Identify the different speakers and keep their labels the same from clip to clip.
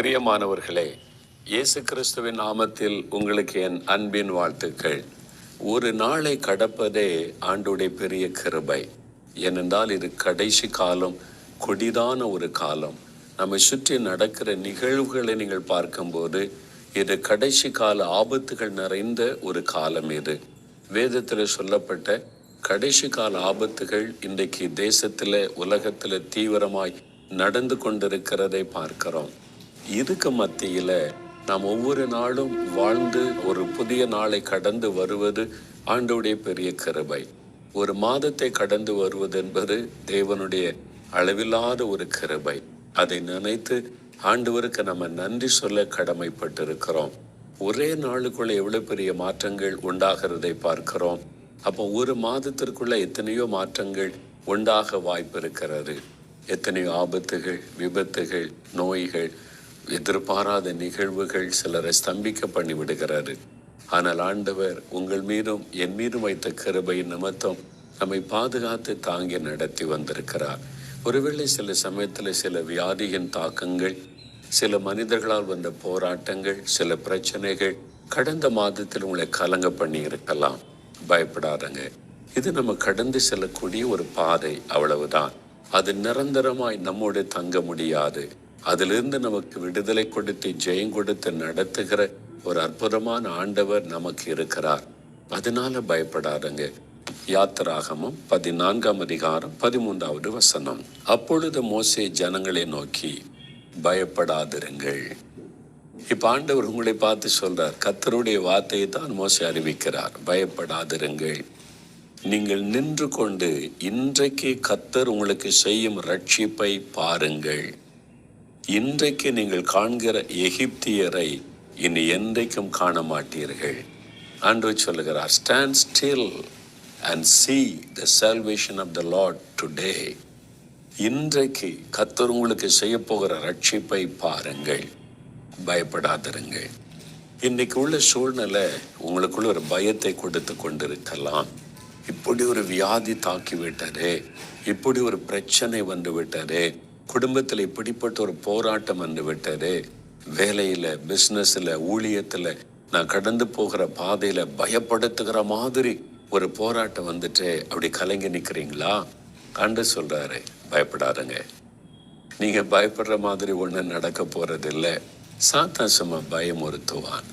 Speaker 1: பிரியமானவர்களே இயேசு கிறிஸ்துவின் நாமத்தில் உங்களுக்கு என் அன்பின் வாழ்த்துக்கள். ஒரு நாளை கடப்பதே ஆண்டுடைய பெரிய கிருபை. ஏனென்றால் இது கடைசி காலம் கொடிதான ஒரு காலம். நம்மை சுற்றி நடக்கிற நிகழ்வுகளை நீங்கள் பார்க்கும்போது இது கடைசி கால ஆபத்துகள் நிறைந்த ஒரு காலம் இது. வேதத்தில் சொல்லப்பட்ட கடைசி கால ஆபத்துகள் இன்றைக்கு தேசத்தில் உலகத்தில் தீவிரமாய் நடந்து கொண்டிருக்கிறதை பார்க்கிறோம். இதுக்கு மத்தியில் நாம் ஒவ்வொரு நாளும் வாழ்ந்து ஒரு புதிய நாளை கடந்து வருவது ஆண்டுடைய பெரிய கிருபை. ஒரு மாதத்தை கடந்து வருவது என்பது தேவனுடைய அளவில்லாத ஒரு கிருபை. அதை நினைத்து ஆண்டவருக்கு நம்ம நன்றி சொல்ல கடமைப்பட்டிருக்கிறோம். ஒரே நாளுக்குள்ள எவ்வளவு பெரிய மாற்றங்கள் உண்டாகிறதை பார்க்கிறோம். அப்போ ஒரு மாதத்திற்குள்ள எத்தனையோ மாற்றங்கள் உண்டாக வாய்ப்பு இருக்கிறது. எத்தனையோ ஆபத்துகள் விபத்துகள் நோய்கள் எதிர்பாராத நிகழ்வுகள் சிலரை ஸ்தம்பிக்க பண்ணி விடுகிறாரு ஆனால் ஆண்டவர் உங்கள் மீதும் என் மீதும் வைத்த கிருபை நிமித்தம் நம்மை பாதுகாத்து தாங்கி நடத்தி வந்திருக்கிறார். ஒருவேளை சில சமயத்தில் சில வியாதியின் தாக்கங்கள் சில மனிதர்களால் வந்த போராட்டங்கள் சில பிரச்சனைகள் கடந்த மாதத்தில் உங்களை கலங்க பண்ணி இருக்கலாம். பயப்படாதங்க. இது நம்ம கடந்து செல்லக்கூடிய ஒரு பாதை அவ்வளவுதான். அது நிரந்தரமாய் நம்மோடு தங்க முடியாது. அதிலிருந்து நமக்கு விடுதலை கொடுத்து ஜெயம் கொடுத்து நடத்துகிற ஒரு அற்புதமான ஆண்டவர் நமக்கு இருக்கிறார். அதனால பயப்படாதங்க. யாத்திராகமும் பதினான்காம் அதிகாரம் பதிமூன்றாவது வசனம். அப்பொழுது மோசே ஜனங்களை நோக்கி பயப்படாதிருங்கள். இப்ப ஆண்டவர் உங்களை பார்த்து சொல்றார் கத்தருடைய வார்த்தையை தான் மோசை அறிவிக்கிறார். பயப்படாதிருங்கள். நீங்கள் நின்று கொண்டு இன்றைக்கு கத்தர் உங்களுக்கு செய்யும் ரட்சிப்பை பாருங்கள். இன்றைக்கு நீங்கள் காண்கிற எகிப்தியரை இனி என்றைக்கும் காண மாட்டீர்கள் அன்று சொல்லுகிறார் stand still and see the salvation of the Lord today இன்றைக்கு கத்தர் உங்களுக்கு செய்ய போகிற ரட்சிப்பை பாருங்கள் பயப்படாதிருங்கள். இன்னைக்கு உள்ள சூழ்நிலை உங்களுக்குள்ள ஒரு பயத்தை கொடுத்து கொண்டிருக்கலாம். இப்படி ஒரு வியாதி தாக்கி விட்டதே இப்படி ஒரு பிரச்சனை வந்து விட்டதே குடும்பத்தில் இப்படிப்பட்ட ஒரு போராட்டம் வந்து விட்டது. வேலையில பிசினஸ்ல ஊழியத்துல நான் கடந்து போகிற பாதையில பயப்படுத்துகிற மாதிரி ஒரு போராட்டம் வந்துட்டு அப்படி கலங்கி நிக்கிறீங்களா? கண்டு சொல்றாரு பயப்படாதங்க. நீங்க பயப்படுற மாதிரி ஒண்ணு நடக்க போறதில்ல. சாத்தான் சும்மா பயமுறுத்துவான்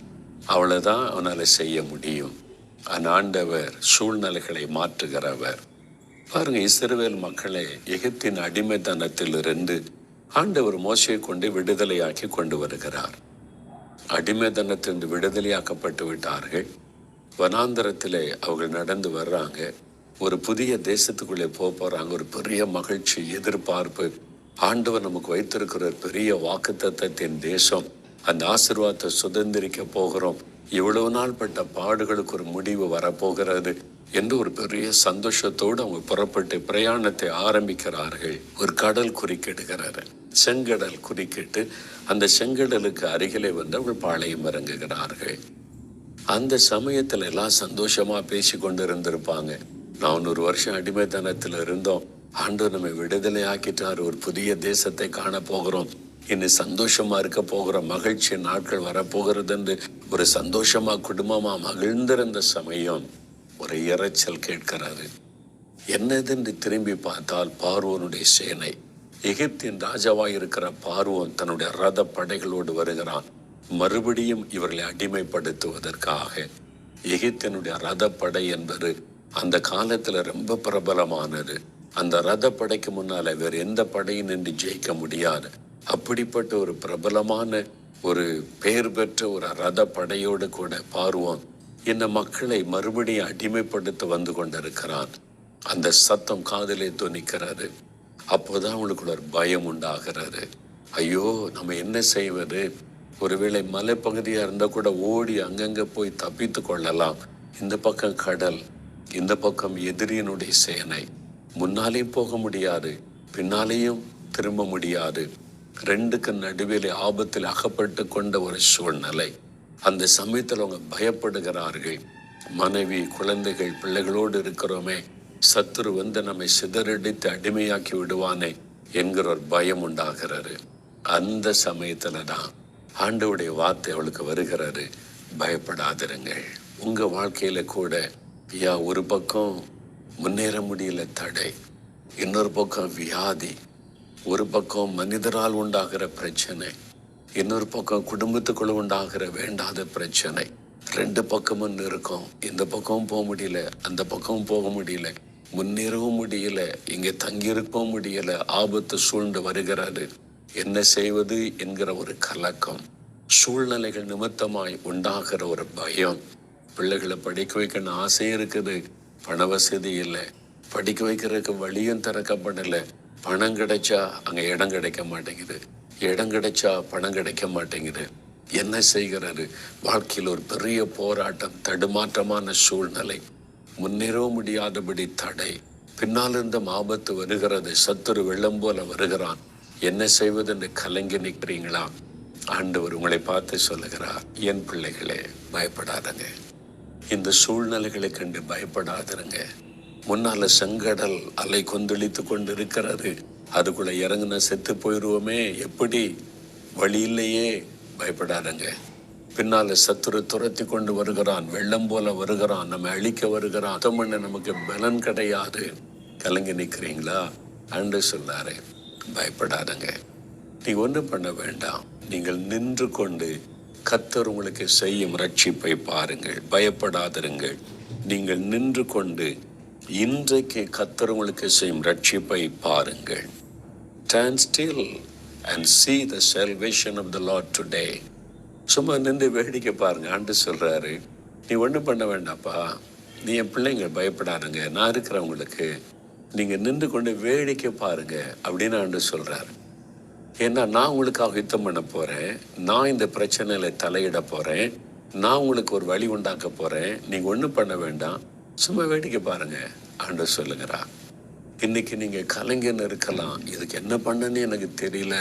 Speaker 1: அவ்வளவுதான் அவனால செய்ய முடியும். ஆனா ஆண்டவர் சூழ்நிலைகளை மாற்றுகிறவர். பாருங்க இஸ்ரவேல் மக்களை எகிப்தின் அடிமைத்தனத்திலிருந்து ஆண்டவர் மோசையை கொண்டு விடுதலையாக்கி கொண்டு வருகிறார். அடிமைத்தனத்திலிருந்து விடுதலையாக்கப்பட்டு விட்டார்கள். வனாந்தரத்திலே அவர்கள் நடந்து வர்றாங்க. ஒரு புதிய தேசத்துக்குள்ளே போக போறாங்க. ஒரு பெரிய மகிழ்ச்சி எதிர்பார்ப்பு. ஆண்டவர் நமக்கு வைத்திருக்கிற ஒரு பெரிய வாக்குத்தத்தத்தின் தேசம். அந்த ஆசிர்வாதத்தை சுதந்திரிக்க போகிறோம். இவ்வளவு நாள் பட்ட பாடுகளுக்கு ஒரு முடிவு வரப்போகிறது என்று ஒரு பெரிய சந்தோஷத்தோடு அவங்க புறப்பட்டு பிரயாணத்தை ஆரம்பிக்கிறார்கள். ஒரு கடல் குறுக்கிடுகிறாரு செங்கடல் குறுக்கிட்டு அந்த செங்கடலுக்கு அருகிலே வந்து அவள் பாளையம் இறங்குகிறார்கள். அந்த சமயத்துல எல்லாம் சந்தோஷமா பேசி கொண்டு இருந்திருப்பாங்க நானூறு வருஷம் அடிமைத்தனத்தில் இருந்தோம். ஆண்டு நம்மை விடுதலை ஆக்கிட்டார். ஒரு புதிய தேசத்தை காண போகிறோம். இனி சந்தோஷமா இருக்க போகிற மகிழ்ச்சி நாட்கள் வரப்போகிறது என்று ஒரு சந்தோஷமா குடும்பமா மகிழ்ந்திருந்த சமயம் ஒரு இரைச்சல் கேட்கிறாரு. என்னதென்று திரும்பி பார்த்தால் பார்வோனுடைய சேனை. எகிப்தின் ராஜாவாய் இருக்கிற பார்வோன் தன்னுடைய ரத படைகளோடு வருகிறான். மறுபடியும் இவர்களை அடிமைப்படுத்துவதற்காக. எகிப்தினுடைய ரதப்படை என்பது அந்த காலத்துல ரொம்ப பிரபலமானது. அந்த ரதப்படைக்கு முன்னால வேற எந்த படையும் நின்று ஜெயிக்க முடியாது. அப்படிப்பட்ட ஒரு பிரபலமான ஒரு பெயர் பெற்ற ஒரு ரத படையோடு கூட பார்வோன் இந்த மக்களை மறுபடியும் அடிமைப்படுத்த வந்து கொண்டிருக்கிறான் அந்த சத்தம் காதலே துணிக்கிறது அப்போதான் அவங்களுக்குள்ள ஒரு பயம் உண்டாகிறது. ஐயோ நம்ம என்ன செய்வது? ஒருவேளை மலைப்பகுதியாக இருந்தால் கூட ஓடி அங்கங்கே போய் தப்பித்து கொள்ளலாம். இந்த பக்கம் கடல் இந்த பக்கம் எதிரியினுடைய சேனை. முன்னாலேயும் போக முடியாது. பின்னாலேயும் திரும்ப முடியாது. ரெண்டுக்கு நடுவில் ஆபத்தில் அகப்பட்டு கொண்ட ஒரு சூழ்நிலை. அந்த சமயத்தில் அவங்க பயப்படுகிறார்கள். மனைவி குழந்தைகள் பிள்ளைகளோடு இருக்கிறோமே. சத்துரு வந்து நம்மை சிதறடித்து அடிமையாக்கி விடுவானே என்கிற ஒரு பயம் உண்டாகிறாரு அந்த சமயத்துல தான் ஆண்டவுடைய வார்த்தை அவளுக்கு வருகிறாரு பயப்படாதிருங்கள். உங்க வாழ்க்கையில கூட யா ஒரு பக்கம் முன்னேற முடியல தடை. இன்னொரு பக்கம் வியாதி. ஒரு பக்கம் மனிதரால் உண்டாகிற பிரச்சனை இன்னொரு பக்கம் குடும்பத்துக்குள்ள உண்டாகிற வேண்டாத பிரச்சனை. ரெண்டு பக்கமும் இருக்கும். இந்த பக்கமும் போக முடியல அந்த பக்கமும் போக முடியல. முன்னேறவும் முடியல இங்க தங்கியிருக்கவும் முடியல ஆபத்து சூழ்ந்து வருகிறாரு என்ன செய்வது என்கிற ஒரு கலக்கம். சூழ்நிலைகள் நிமித்தமாய் உண்டாகிற ஒரு பயம். பிள்ளைகளை படிக்க வைக்கணும் ஆசை இருக்குது. பண வசதி இல்லை. படிக்க வைக்கிறதுக்கு வழியும் திறக்கப்படலை. பணம் கிடைச்சா அங்க இடம் கிடைக்க மாட்டேங்குது. இடம் கிடைச்சா பணம் கிடைக்க மாட்டேங்குது. என்ன செய்கிறாரு? வாழ்க்கையில் ஒரு பெரிய போராட்டம் தடுமாற்றமான சூழ்நிலை. முன்னேறவும் முடியாதபடி தடை. பின்னால் இருந்த ஆபத்து வருகிறது. சத்துரு வெள்ளம் போல வருகிறான். என்ன செய்வது என்று கலங்கி நிற்கிறீங்களா? ஆண்டவர் உங்களை பார்த்து சொல்லுகிறார் என் பிள்ளைகளே பயப்படாதங்க. இந்த சூழ்நிலைகளை கண்டு பயப்படாதுருங்க. முன்னால செங்கடல் அலை கொந்தளித்து கொண்டு இருக்கிறது அதுக்குள்ள இறங்குன செத்து போயிடுவோமே எப்படி? வழி இல்லையே பயப்படாதங்க. பின்னால சத்துரு துரத்தி கொண்டு வருகிறான் வெள்ளம் போல வருகிறான் நம்ம அழிக்க வருகிறான். அதம் நமக்கு பலன் கிடையாது. கலங்கி நிற்கிறீங்களா? அன்று சொல்லாரு பயப்படாதங்க. நீ ஒன்றும் பண்ண வேண்டாம். நீங்கள் நின்று கொண்டு கத்தர் உங்களுக்கு செய்யும் ரட்சிப்பை பாருங்கள். பயப்படாதிருங்கள். நீங்கள் நின்று கொண்டு இன்றைக்கு கத்தர் உங்களுக்கு செய்யும் ரட்சிப்பை பாருங்கள். Stand still and see the salvation of the Lord today சும்மா நின்று வேடிக்கை பாருங்க ஆண்டு சொல்றாரு. நீ ஒன்றும் பண்ண வேண்டாப்பா நீ என் பிள்ளைங்க பயப்படாதுங்க. நான் இருக்கிறவங்களுக்கு நீங்கள் நின்று கொண்டு வேடிக்கை பாருங்க அப்படின்னு ஆண்டு சொல்றாரு. ஏன்னா நான் உங்களுக்காக யுத்தம் பண்ண போகிறேன் நான் இந்த பிரச்சனையில தலையிட போகிறேன் நான் உங்களுக்கு ஒரு வழி உண்டாக்க போகிறேன் நீங்கள் ஒன்றும் பண்ண வேண்டாம். சும்மா வேடிக்கை பாருங்க. ஆண்டு சொல்லுங்கிறா இன்னைக்கு நீங்க கலைஞன் இருக்கலாம். இதுக்கு என்ன பண்ணனே எனக்கு தெரியல.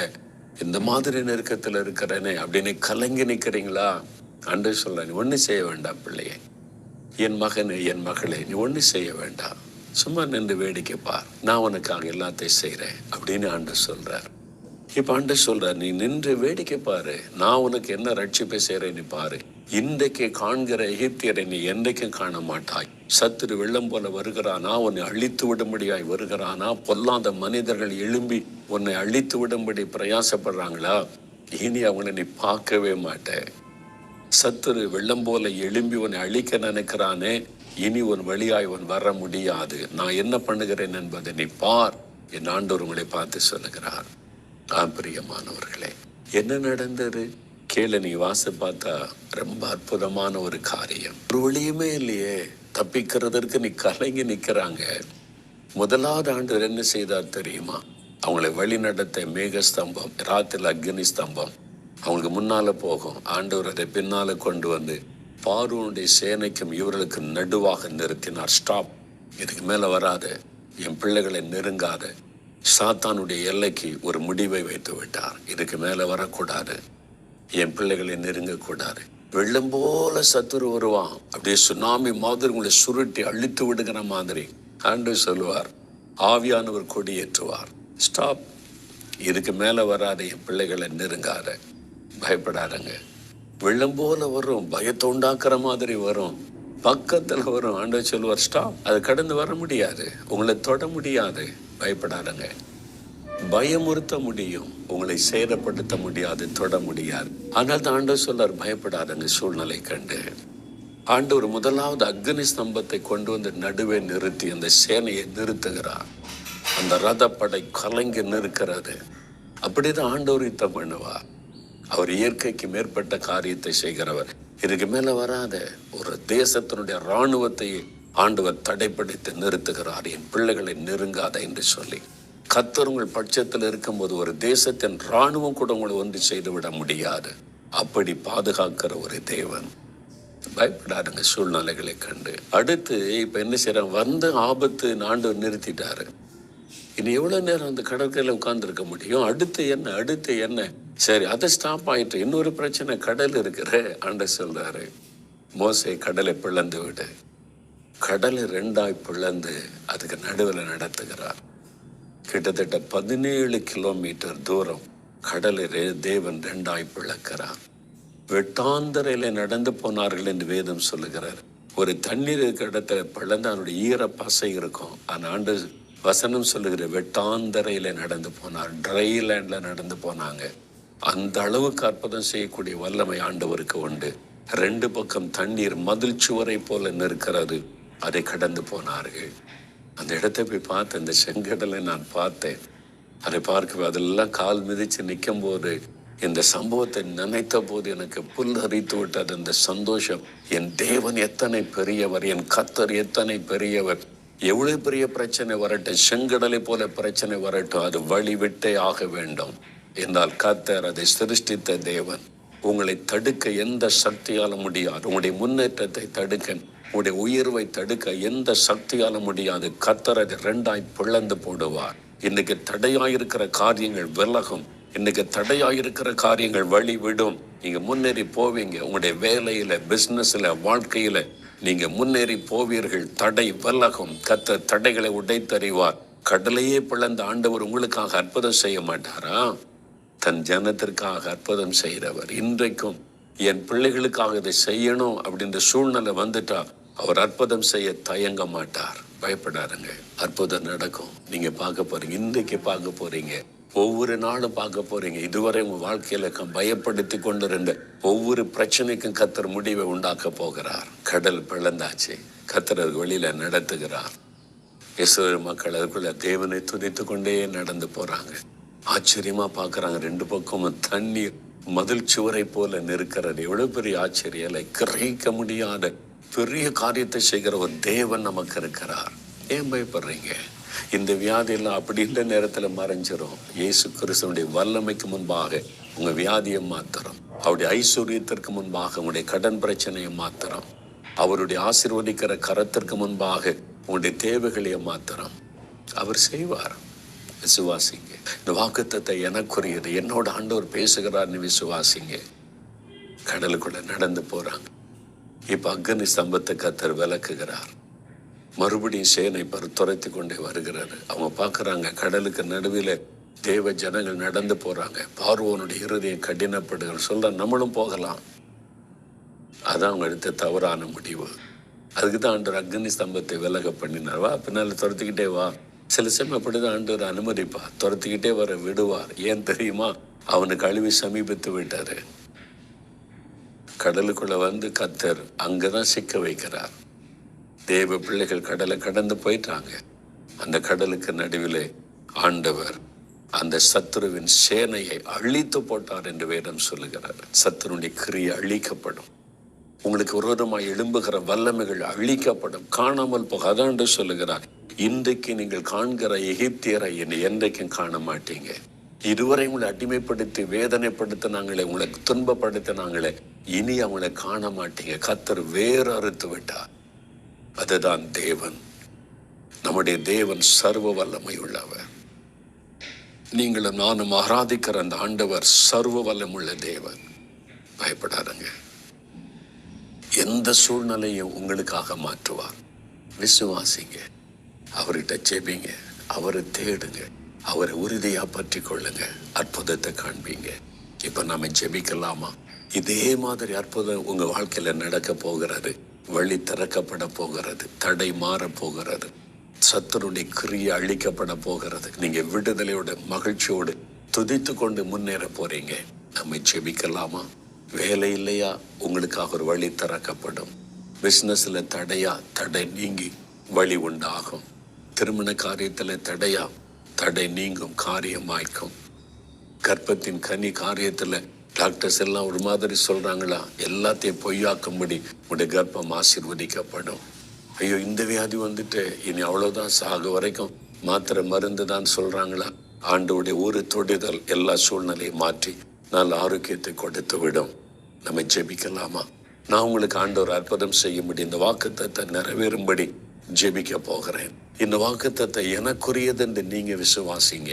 Speaker 1: இந்த மாதிரி நெருக்கத்துல இருக்கிறேனே அப்படின்னு கலங்கி நிக்கிறீங்களா? அன்று சொல்ல நீ ஒண்ணு செய்ய வேண்டாம் பிள்ளையே. என் மகனே என் மகளே நீ ஒண்ணு செய்ய வேண்டாம். சும்மா நின்று வேடிக்கை பார். நான் உனக்காக எல்லாத்தையும் செய்கிறேன் அப்படின்னு ஆண்டு சொல்றார். இப்ப ஆண்டு சொல்றார் நீ நின்று வேடிக்கை பாரு. நான் உனக்கு என்ன ரட்சிப்பை செய்றேன் நீ பாரு. இன்றைக்கு காண்கிற எகிப்தியரை நீ என்றைக்கும் காண மாட்டாய். சத்துரு வெள்ளம் போல வருகிறானா உன்னை அழித்து விடும்படியாய் வருகிறானா? பொல்லாத மனிதர்கள் எழும்பி உன்னை அழித்து விடும்படி பிரயாசப்படுறாங்களா? இனி அவனை நீ பார்க்கவே மாட்ட. சத்துரு வெள்ளம் போல எழும்பி உன்னை அழிக்க நினைக்கிறானே இனி உன் வழியாய் உன் வர முடியாது. நான் என்ன பண்ணுகிறேன் என்பதை நீ பார். என் ஆண்டவர் உங்களை பார்த்து சொல்லுகிறார். ஆம் பிரியமானவர்களே. என்ன நடந்தது? கீழே நீ வாச பார்த்தா ரொம்ப அற்புதமான ஒரு காரியம். ஒரு வழியுமே இல்லையே. தப்பிக்கிறதற்கு நீ கலங்கி நிக்கிறாங்க. முதலாவது ஆண்டு என்ன செய்தார் தெரியுமா? அவங்களை வழி நடத்த மேக ஸ்தம்பம் ராத்திரில அக்னி ஸ்தம்பம் அவங்களுக்கு முன்னால போகும். ஆண்டவர் அதை பின்னால கொண்டு வந்து பார்வனுடைய சேனைக்கும் இவர்களுக்கு நடுவாக நிறுத்தினார். ஸ்டாப் இதுக்கு மேல வராத. என் பிள்ளைகளை நெருங்காத. சாத்தானுடைய எல்லைக்கு ஒரு முடிவை வைத்து விட்டார். இதுக்கு மேல வரக்கூடாது. என் பிள்ளைகளை நெருங்கக்கூடாது. வெள்ளம் போல சத்துரு வருவான். அப்படியே சுனாமி மாதிரி உங்களை சுருட்டி அழித்து விடுகிற மாதிரி. ஆண்டு சொல்லுவார் ஆவியானவர் கொடியேற்றுவார். ஸ்டாப் இதுக்கு மேல வராத என் பிள்ளைகளை நெருங்காத. பயப்படாதங்க. வெள்ளம் போல வரும். பயத்தை உண்டாக்குற மாதிரி வரும். பக்கத்தில் வரும் ஆண்டவர் சொல்லுவார் ஸ்டாப் அது கடந்து வர முடியாது. உங்களை தொட முடியாது. பயப்படாதங்க. பயமுறுத்த முடியும். உங்களை சேதப்படுத்த முடியாது தொட முடியாது. ஆனால் தான் ஆண்டவர் சொல்லார் பயப்படாதங்க சூழ்நிலை கண்டு. ஆண்டவர் முதலாவது அக்னி ஸ்தம்பத்தை கொண்டு வந்து நடுவே நிறுத்தி அந்த சேனையை நிறுத்துகிறார். அந்த ரதப்படை கலங்கி நிற்கிறது. அப்படிதான் ஆண்டவர் யுத்தம் பண்ணுவார். அவர் இயற்கைக்கு மேற்பட்ட காரியத்தை செய்கிறவர். இதுக்கு மேல வராத ஒரு தேசத்தினுடைய இராணுவத்தை ஆண்டவர் தடைப்படுத்தி நிறுத்துகிறார். என் பிள்ளைகளை நெருங்காத என்று சொல்லி. கத்தர் உங்கள் பட்சத்தில் இருக்கும்போது ஒரு தேசத்தின் இராணுவம் கூட உங்களை ஒன்று செய்துவிட முடியாது. அப்படி பாதுகாக்கிற ஒரு தேவன். பயப்படாதுங்க சூழ்நிலைகளை கண்டு. அடுத்து இப்ப என்ன செய்கிறான் வந்த ஆபத்து ஆண்டவர் நிறுத்திட்டாரு. இனி எவ்வளவு நேரம் அந்த கடற்கரையில உட்கார்ந்து இருக்க முடியும்? அடுத்து என்ன? அடுத்து என்ன? சரி அதை ஸ்டாப் ஆயிட்டு இன்னொரு பிரச்சனை கடல் இருக்கிற ஆண்ட சொல்றாரு. மோசை கடலை பிளந்து விடு. கடலை ரெண்டாய் பிளந்து அதுக்கு நடுவில் நடத்துகிறார். கிட்டத்தட்ட பதினேழு கிலோமீட்டர் தூரம் கடலை ரெ- தேவன் ரெண்டாய் பிளக்கிறார். வெட்டாந்தரையில நடந்து போனார்கள் என்று வேதம் சொல்லுகிறார். ஒரு தண்ணீர் இருக்கிற இடத்துல பிளந்து அதனுடைய ஈர பசை இருக்கும். அந்த ஆண்டு வசனம் சொல்லுகிற வெட்டாந்தரையில நடந்து போனார். ட்ரை லேண்ட்ல நடந்து போனாங்க. அந்த அளவுக்கு அற்புதம் செய்யக்கூடிய வல்லமை ஆண்டவருக்கு உண்டு. ரெண்டு பக்கம் தண்ணீர் மதில் சுவரை போல நிற்கிறது. அதை கடந்து போனார்கள். அந்த இடத்தை போய் பார்த்தேன் இந்த செங்கடலை நான் பார்த்தேன். அதை பார்க்க அதெல்லாம் கால் மிதிச்சு நிற்கும் போது இந்த சம்பவத்தை நினைத்த போது எனக்கு புல் அரித்து விட்டது. அந்த சந்தோஷம் என் தேவன் எத்தனை பெரியவர் என் கத்தர் எத்தனை பெரியவர். எவ்வளவு பெரிய பிரச்சனை வரட்டும் செங்கடலை போல பிரச்சனை வரட்டும் அது வழி விட்டே ஆக வேண்டும். என்றால் கத்தர் அதை சிருஷ்டித்த தேவன் உங்களை தடுக்க எந்த சக்தியால முடியாது. உங்களுடைய முன்னேற்றத்தை தடுக்க உங்களுடைய உயர்வை தடுக்க எந்த சக்தியால முடியாது. கத்தர் அதை ரெண்டாய் பிளந்து போடுவார். இன்னைக்கு தடையாயிருக்கிற காரியங்கள் விலகும். இன்னைக்கு தடையாயிருக்கிற காரியங்கள் வழி விடும் நீங்க முன்னேறி போவீங்க. உங்களுடைய வேலையில பிசினஸ்ல வாழ்க்கையில நீங்கள் முன்னேறி போவீர்கள். தடை விலகும். கத்த தடைகளை உடைத்தறிவார். கடலையே பிளந்த ஆண்டவர் உங்களுக்காக அற்புதம் செய்ய மாட்டாரா? தன் ஜனத்திற்காக அற்புதம் செய்கிறவர். இன்றைக்கும் என் பிள்ளைகளுக்காக இதை செய்யணும் அப்படின்ற சூழ்நிலை வந்துட்டா அவர் அற்புதம் செய்ய தயங்க மாட்டார். பயப்படாருங்க. அற்புதம் நடக்கும். நீங்க பார்க்க போறீங்க. இன்றைக்கு பார்க்க போறீங்க. ஒவ்வொரு நாளும் பார்க்க போறீங்க. இதுவரை உங்க வாழ்க்கையில பயப்படுத்தி கொண்டிருந்த ஒவ்வொரு பிரச்சனைக்கும் கத்தர் முடிவை உண்டாக்க போகிறார். கடல் பிளந்தாச்சு. கத்தர் அது வெளியில நடத்துகிறார். இஸ்ரேல் மக்கள் அதுக்குள்ள தேவனை துதித்து கொண்டே நடந்து போறாங்க. ஆச்சரியமா பாக்குறாங்க ரெண்டு பக்கமும் தண்ணீர் மதில் சுவரை போல நிற்கிறது. எவ்வளவு பெரிய ஆச்சரியம். இல்லை கிரகிக்க முடியாத பெரிய காரியத்தை செய்கிற ஒரு தேவன் நமக்கு இருக்கிறார். ஏன் பயப்படுறீங்க? இந்த வியாதியெல்லாம் அப்படி இந்த நேரத்துல மறைஞ்சிரும். இயேசு கிறிஸ்தனுடைய வல்லமைக்கு முன்பாக உங்க வியாதியை மாத்திரம். அவருடைய ஐஸ்வர்யத்திற்கு முன்பாக உங்களுடைய கடன் பிரச்சனையை மாத்திரம். அவருடைய ஆசிர்வதிக்கிற கரத்திற்கு முன்பாக உங்களுடைய தேவைகளையும் மாத்திரம். அவர் செய்வார். விசுவாசிங்க. இந்த வாக்குத்தத்தை எனக்குரியது. என்னோட ஆண்டவர் பேசுகிறார்னு விசுவாசிங்க. கடலுக்குள்ள நடந்து போறாங்க. இப்ப அக்னி ஸ்தம்பத்தை கத்தர் விளக்குகிறார். மறுபடியும் சேனை பரு கொண்டே வருகிறாரு. அவங்க பார்க்குறாங்க கடலுக்கு நடுவில் தேவ ஜனங்கள் நடந்து போறாங்க. பார்வோனுடைய இருதயம் கடினப்படுகிற சொல்ல நம்மளும் போகலாம். அதான் அவங்க எடுத்த தவறான முடிவு. அதுக்கு தான் ஆண்டவர் அக்னி ஸ்தம்பத்தை விலக பண்ணினார். வா பின்னால் துரத்திக்கிட்டே வா. சில சமயம் அப்படிதான் ஆண்டவர் அனுமதிப்பா துரத்திக்கிட்டே வர விடுவார். ஏன் தெரியுமா? அவனுக்கு அழிவு சமீபித்து விட்டாரு. கடலுக்குள்ள வந்து கத்தர் அங்கதான் சிக்க வைக்கிறார். தேவ பிள்ளைகள் கடலை கடந்து போயிட்டாங்க. அந்த கடலுக்கு நடுவிலே ஆண்டவர் அந்த சத்துருவின் சேனையை அழித்து போட்டார் என்று வேதம் சொல்லுகிறார். சத்துருடைய கிரியை அழிக்கப்படும். உங்களுக்கு விரோதமாக எழும்புகிற வல்லமைகள் அழிக்கப்படும். காணாமல் போக அதான் என்று சொல்லுகிறார். இன்றைக்கு நீங்கள் காண்கிற எகிப்தியரை என்னை என்றைக்கும் காண மாட்டீங்க. இதுவரை உங்களை அடிமைப்படுத்தி வேதனைப்படுத்தினாங்களே உங்களை துன்பப்படுத்தினாங்களே இனி அவங்களை காண மாட்டீங்க. கத்தர் வேறு அறுத்து விட்டார். அதுதான் தேவன். நம்முடைய தேவன் சர்வ வல்லமை உள்ளவர் நீங்களும் நானும் ஆராதிக்கிற அந்த ஆண்டவர் சர்வ வல்லமுள்ள தேவன். பயப்படாதங்க. எந்த சூழ்நிலையும் உங்களுக்காக மாற்றுவார். விசுவாசிங்க. அவர்கிட்ட செபிங்க அவரை தேடுங்க. அவரை உறுதியா பற்றி கொள்ளுங்க. அற்புதத்தை காண்பீங்க. இப்ப நாம ஜெபிக்கலாமா? இதே மாதிரி அற்புதம் உங்க வாழ்க்கையில நடக்க போகிறது. வழி திறக்கப்பட போகிறது தடை மாற போகிறது சத்துருடைய கிரியை அழிக்கப்பட போகிறது. நீங்க விடுதலையோட மகிழ்ச்சியோடு துதித்து கொண்டு முன்னேற போறீங்க. நம்ம செபிக்கலாமா வேலை இல்லையா? உங்களுக்காக ஒரு வழி திறக்கப்படும். பிஸ்னஸில் தடையா? தடை நீங்கி வழி உண்டாகும். திருமண காரியத்தில் தடையா? தடை நீங்கும் காரியமாய்க்கும் கர்ப்பத்தின் கனி காரியத்தில் டாக்டர்ஸ் எல்லாம் ஒரு மாதிரி சொல்கிறாங்களா எல்லாத்தையும் பொய்யாக்கும்படி உடைய கர்ப்பம் ஆசிர்வதிக்கப்படும். ஐயோ இந்த வியாதி வந்துட்டு இனி அவ்வளோதான் சாக வரைக்கும் மாத்திரை மருந்து தான் சொல்கிறாங்களா ஆண்டோடைய ஒரு தொடுதல் எல்லா சூழ்நிலையும் மாற்றி நல்ல ஆரோக்கியத்தை கொடுத்து விடும். நம்ம ஜெபிக்கலாமா? நான் உங்களுக்கு ஆண்டவர் அற்புதம் செய்யும்படி இந்த வாக்குத்தத்தை நிறைவேறும்படி ஜெபிக்க போகிறேன். இந்த வாக்குத்தத்தை எனக்குரியது என்று நீங்கள் விசுவாசிங்க.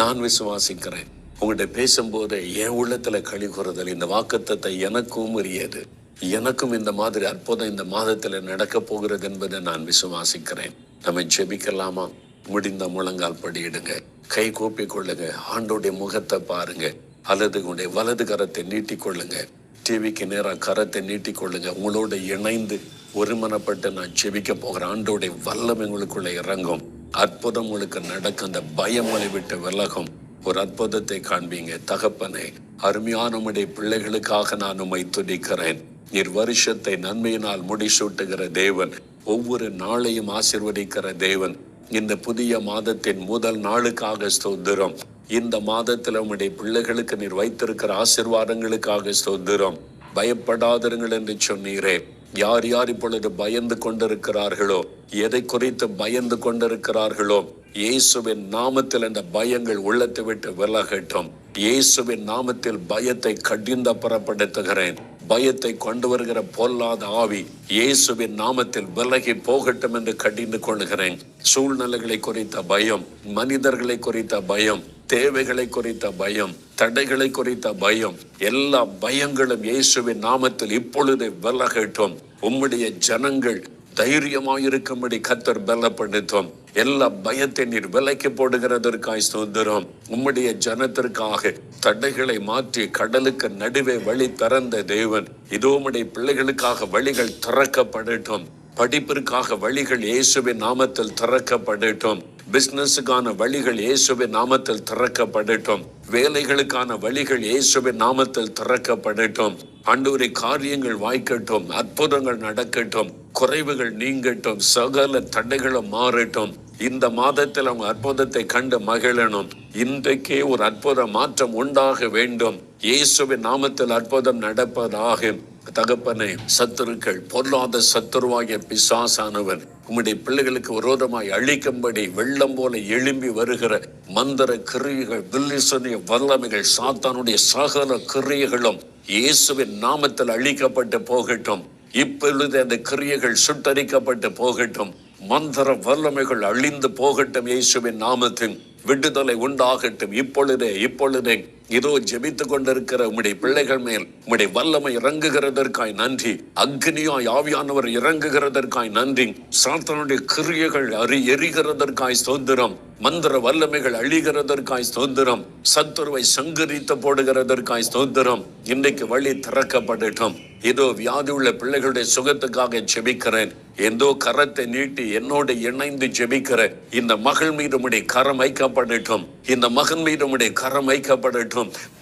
Speaker 1: நான் விசுவாசிக்கிறேன். உங்கள்கிட்ட பேசும்போது என் உள்ளத்தில் களி கூறுதல் இந்த வாக்குத்தத்தை எனக்கும் உரியது. எனக்கும் இந்த மாதிரி அற்புதம் இந்த மாதத்தில் நடக்க போகிறது என்பதை நான் விசுவாசிக்கிறேன். நம்ம ஜெபிக்கலாமா? முடிந்த முழங்கால் படியிடுங்க. கை கூப்பி கொள்ளுங்க. ஆண்டோடைய முகத்தை பாருங்க. அல்லது உங்களுடைய வலது கரத்தை நீட்டிக் கொள்ளுங்க. டிவிக்கு நேராக கரத்தை நீட்டிக் கொள்ளுங்க. உங்களோட இணைந்து ஒருமனப்பட்டு நான் செபிக்க போகிறேன் ஆண்டோடைய வல்லம் எங்களுக்குள்ள இறங்கும். அற்புதம் உங்களுக்கு நடக்கும் அந்த பயம் விட்டு விலகும். ஒரு அற்புதத்தை காண்பீங்க. தகப்பனே அருமையான உடைய பிள்ளைகளுக்காக நான் உம்மை துடிக்கிறேன் நீர் வருஷத்தை நன்மையினால் முடிசூட்டுகிற தேவன் ஒவ்வொரு நாளையும் ஆசிர்வதிக்கிற தேவன். இந்த புதிய மாதத்தின் முதல் நாளுக்காக ஸ்தோத்திரம். இந்த மாதத்தில் உம்முடைய பிள்ளைகளுக்கு நீர் வைத்திருக்கிற ஆசிர்வாதங்களுக்காக ஸ்தோத்திரம். பயப்படாதிருங்கள் என்று சொன்னீரே. யார் யார் இப்பொழுது பயந்து கொண்டிருக்கிறார்களோ எதை குறித்து பயந்து கொண்டிருக்கிறார்களோ இயேசுவின் நாமத்தில் அந்த பயங்கள் உள்ளத்தை விட்டு விலகட்டும். இயேசுவின் நாமத்தில் பயத்தை கடிந்த புறப்படுத்துகிறேன். பயத்தை கொண்டு வருகிற பொல்லாத ஆவி இயேசுவின் நாமத்தில் விலகி போகட்டும் என்று கடிந்து கொள்கிறேன் சூழ்நிலைகளை குறித்த பயம் மனிதர்களை குறித்த பயம் தேவைகளை குறித்த பயம் தடைகளை குறித்த பயம் எல்லா பயங்களும் இயேசுவின் நாமத்தில் இப்பொழுது விலகட்டும். உம்முடைய ஜனங்கள் தைரியமாயிருக்கும்படி கத்தர் பலப்படுத்தும். எல்லா பயத்தை நீர் விலைக்கு போடுகிறதற்காய் சுதந்திரம் உம்முடைய ஜனத்திற்காக தடைகளை மாற்றி கடலுக்கு நடுவே வழி திறந்த தேவன். இதோ உம்முடைய பிள்ளைகளுக்காக வழிகள் திறக்கப்படட்டும். படிப்பிற்காக வழிகள் இயேசுவின் நாமத்தில் திறக்கப்படட்டும். பிசினஸுக்கான வழிகள் இயேசுவின் நாமத்தில் திறக்கப்படட்டும். வேலைகளுக்கான வழிகள் இயேசுவின் நாமத்தில் திறக்கப்படட்டும். அண்டூரை காரியங்கள் வாய்க்கட்டும் அற்புதங்கள் நடக்கட்டும் குறைவுகள் நீங்கட்டும் சகல தடைகளும் மாறட்டும். இந்த மாதத்தில் அவங்க அற்புதத்தை கண்டு மகிழணும். இன்றைக்கே ஒரு அற்புத மாற்றம் உண்டாக வேண்டும். இயேசுவின் நாமத்தில் அற்புதம் நடப்பதாகும் தகப்பனே சத்துருக்கள் பொல்லாத சத்துருவாகிய பிசாசானவன் உம்முடைய பிள்ளைகளுக்கு விரோதமாய் அழிக்கும்படி வெள்ளம் போல எழும்பி வருகிற மந்திர கிரியைகள் வில்லிசனிய வல்லமைகள் சாத்தானுடைய சகல கிரியைகளும் இயேசுவின் நாமத்தில் அழிக்கப்பட்டு போகட்டும். இப்பொழுது அந்த கிரியைகள் சுட்டரிக்கப்பட்டு போகட்டும். மந்திர வல்லமைகள் அழிந்து போகட்டும் இயேசுவின் நாமத்தின் விடுதலை உண்டாகட்டும். இப்பொழுதே இப்பொழுதே. இதோ ஜெபித்து கொண்டிருக்கிற உம்முடைய பிள்ளைகள் மேல் உம்முடைய வல்லமை இறங்குகிறதற்காய் நன்றி. அக்னியாய் ஆவியானவர் இறங்குகிறதற்காய் நன்றி. சாத்தனுடைய கிரியைகள் அறி எரிகிறதற்காய் சுதந்திரம் மந்திர வல்லமைகள் அழிகிறதற்காய் சுதந்திரம் சத்துருவை சங்கரித்து போடுகிறதற்காய் சுதந்திரம் இன்றைக்கு வழி திறக்கப்படட்டும். இதோ வியாதி உள்ள பிள்ளைகளுடைய சுகத்துக்காக ஜெபிக்கிறேன். எந்தோ கரத்தை நீட்டி என்னோடு இணைந்து ஜெபிக்கிற இந்த மகள் மீது உடைய கரம் வைக்கப்படட்டும். இந்த மகன் மீது உடைய கரம் வைக்கப்படட்டும்.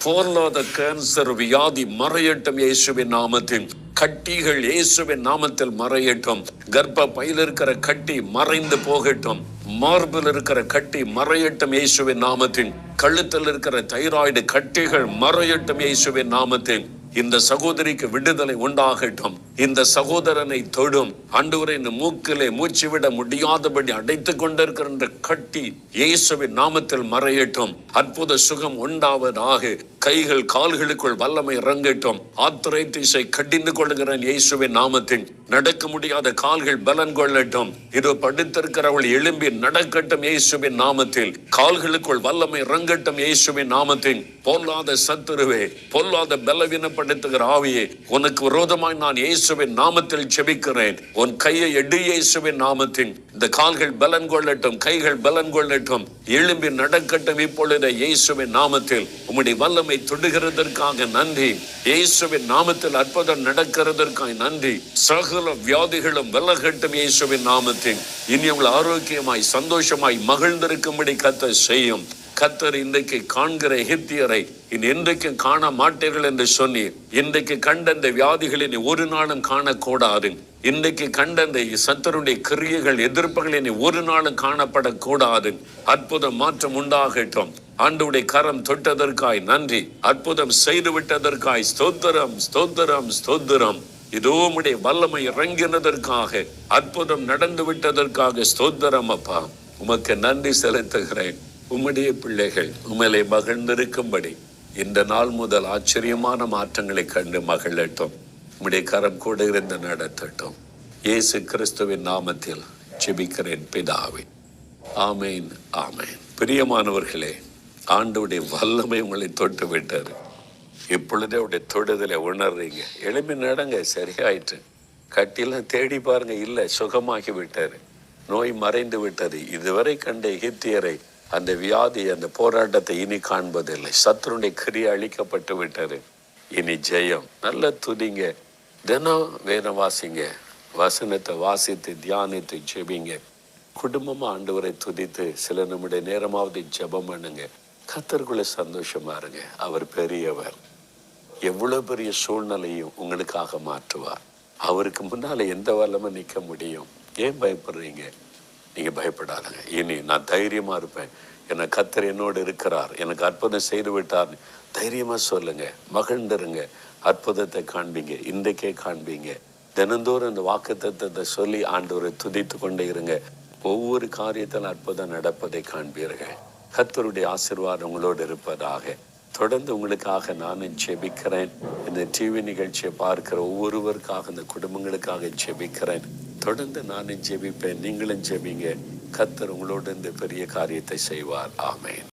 Speaker 1: பொருளாத கேன்சர் வியாதி மறையட்டும் இயேசுவின் நாமத்தில். கட்டிகள் இயேசுவின் நாமத்தில் மறையட்டும். கர்ப்ப பையில் இருக்கிற கட்டி மறைந்து போகட்டும். மார்பில் இருக்கிற கட்டி மறையட்டும் இயேசுவின் நாமத்தில். கழுத்தில் இருக்கிற தைராய்டு கட்டிகள் மறையட்டும் இயேசுவின் நாமத்தில். இந்த சகோதரிக்கு விடுதலை உண்டாகட்டும். இந்த சகோதரனை தொடும். ஆண்டவரை இந்த மூக்கிலே மூச்சு விட முடியாதபடி அடைத்துக் கொண்டிருக்கிற கட்டி இயேசுவின் நாமத்தில் மறையட்டும். அற்புத சுகம் உண்டாவதாக கைகள் கால்களுக்குள் வல்லமை இறங்கட்டும். ஆத்திரைத்திசை கடிந்து கொள்கிறேன் இயேசுவின் நாமத்தில். நடக்க முடியாத கால்கள் பலன் கொள்ளட்டும். இது படுத்திருக்கிறவள் எழும்பி நடக்கட்டும் இயேசுவின் நாமத்தில். கால்களுக்குள் வல்லமை இறங்கட்டும் இயேசுவின் நாமத்தில். பொல்லாத சத்துருவே பொல்லாத பலவீனப்படுத்துகிற ஆவியே உனக்கு விரோதமாய் நான் இயேசுவின் நாமத்தில் செபிக்கிறேன். உன் கையை எடு இயேசுவின் நாமத்தின் இந்த கால்கள் பலன் கொள்ளட்டும் கைகள் பலன் கொள்ளட்டும். எழும்பி நடக்கட்டும் இப்பொழுது இயேசுவின் நாமத்தில். உம்முடைய வல்லமை தொடுகிறதற்காக நன்றி. இயேசுவின் நாமத்தில் அற்புதம் நடக்கிறதற்காக நன்றி. சகல வியாதிகளும் விலகட்டும் இயேசுவின் நாமத்தில். இனி உங்களை ஆரோக்கியமாய் சந்தோஷமாய் மகிழ்ந்திருக்கும்படி கத்த செய்யும். கத்தர் இன்றைக்கு காண்கிற எகிப்தியரை இனி என்றைக்கும் காண மாட்டீர்கள் என்று சொன்னீர் இன்றைக்கு கண்ட இந்த வியாதிகளை நீ ஒரு நாளும் காணக்கூடாது. இன்றைக்கு கண்ட இந்த சத்தருடைய கிரியைகள் எதிர்ப்புகள் இனி ஒரு நாளும் காணப்படக்கூடாது. அற்புதம் மாற்றம் உண்டாகட்டும். ஆண்டுடைய கரம் தொட்டதற்காய் நன்றி. அற்புதம் செய்து விட்டதற்காய் ஸ்தோத்திரம் ஸ்தோத்திரம் ஸ்தோத்திரம். இதோ உடைய வல்லமை இறங்கினதற்காக அற்புதம் நடந்து விட்டதற்காக ஸ்தோத்திரம் அப்பா. உமக்கு நன்றி செலுத்துகிறேன். உம்முடைய பிள்ளைகள் உமலை மகிழ்ந்திருக்கும்படி இந்த நாள் முதல் ஆச்சரியமான மாற்றங்களை கண்டு மகிழட்டும். உம்முடைய கரம் கூட இருந்து நடத்தட்டும். இயேசு கிறிஸ்துவின் நாமத்தில் ஜெபிக்கிறேன் பிதாவை. ஆமேன் ஆமேன். பிரியமானவர்களே ஆண்டவுடைய வல்லமை உங்களை தொட்டு விட்டார் இப்பொழுதே அவருடைய தொடுதலை உணர்றீங்க. எளிமை நடங்க சரியாயிற்று. கட்டிலாம் தேடி பாருங்க இல்லை சுகமாகி விட்டார் நோய் மறைந்து விட்டது. இதுவரை கண்ட எகிப்தியரை அந்த வியாதி அந்த போராட்டத்தை இனி காண்பதில்லை. சத்துருடைய கிரியை அழிக்கப்பட்டு விட்டது. இனி ஜெயம். நல்ல துதிங்க. தினம் வேதம் வாசிங்க. வசனத்தை வாசித்து தியானித்து ஜெபிங்க. குடும்பமா ஆண்டவரை துதித்து சில நிமிட நேரமாவது ஜெபம் பண்ணுங்க. கத்தருக்குள்ள சந்தோஷமா இருங்க. அவர் பெரியவர். எவ்வளவு பெரிய சூழ்நிலையும் உங்களுக்காக மாற்றுவார். அவருக்கு முன்னால எந்த வல்லமும் நிற்க முடியும். ஏன் பயப்படுறீங்க? நீங்கள் பயப்படாதுங்க. இனி நான் தைரியமாக இருப்பேன். என்னை கத்தர் என்னோடு இருக்கிறார். எனக்கு அற்புதம் செய்து விட்டார் தைரியமாக சொல்லுங்க. மகிழ்ந்துருங்க. அற்புதத்தை காண்பீங்க. இன்றைக்கே காண்பீங்க. தினந்தோறும் இந்த வாக்குத்தத்தத்தை சொல்லி ஆண்டவரை துதித்து கொண்டே இருங்க. ஒவ்வொரு காரியத்தில் அற்புதம் நடப்பதை காண்பீர்கள். கத்தருடைய ஆசீர்வாதம் உங்களோடு இருப்பதாக. தொடர்ந்து உங்களுக்காக நானும் செபிக்கிறேன். இந்த டிவி நிகழ்ச்சியை பார்க்கிற ஒவ்வொருவருக்காக இந்த குடும்பங்களுக்காக செபிக்கிறேன். தொடர்ந்து நானும் ஜெபிப்பேன் நீங்களும் ஜெபிங்க கத்தர் உங்களோடு இந்த பெரிய காரியத்தை செய்வார். ஆமேன்.